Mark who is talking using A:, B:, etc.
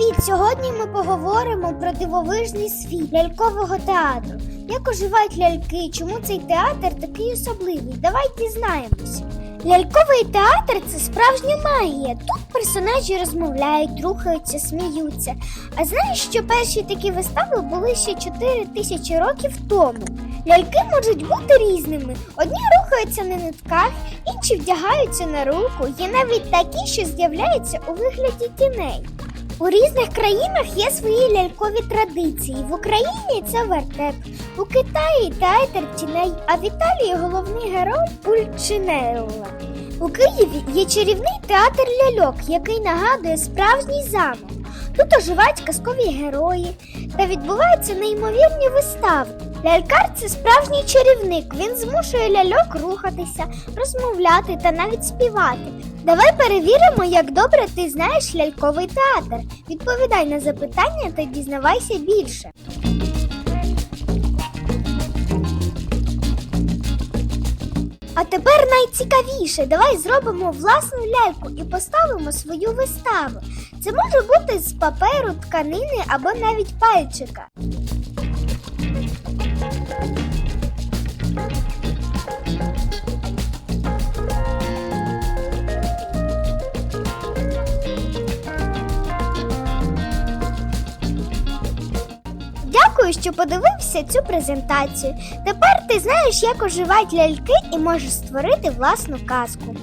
A: Привіт! Сьогодні ми поговоримо про дивовижний світ лялькового театру. Як оживають ляльки, чому цей театр такий особливий? Давайте дізнаємось. Ляльковий театр це справжня магія. Тут персонажі розмовляють, рухаються, сміються. А знаєш, що перші такі вистави були ще 4 тисячі років тому? Ляльки можуть бути різними. Одні рухаються на нитках, інші вдягаються на руку. Є навіть такі, що з'являються у вигляді тіней. У різних країнах є свої лялькові традиції. В Україні це вертеп, у Китаї театр тіней, а в Італії головний герой Пульчинелла. У Києві є чарівний театр ляльок, який нагадує справжній замок. Тут оживають казкові герої та відбуваються неймовірні вистави. Лялькар це справжній чарівник. Він змушує ляльок рухатися, розмовляти та навіть співати. Давай перевіримо, як добре ти знаєш ляльковий театр. Відповідай на запитання та дізнавайся більше. Тепер найцікавіше, давай зробимо власну ляльку і поставимо свою виставу. Це може бути з паперу, тканини або навіть пальчика. Дякую, що подивився цю презентацію. Тепер ти знаєш, як оживають ляльки і можеш створити власну казку.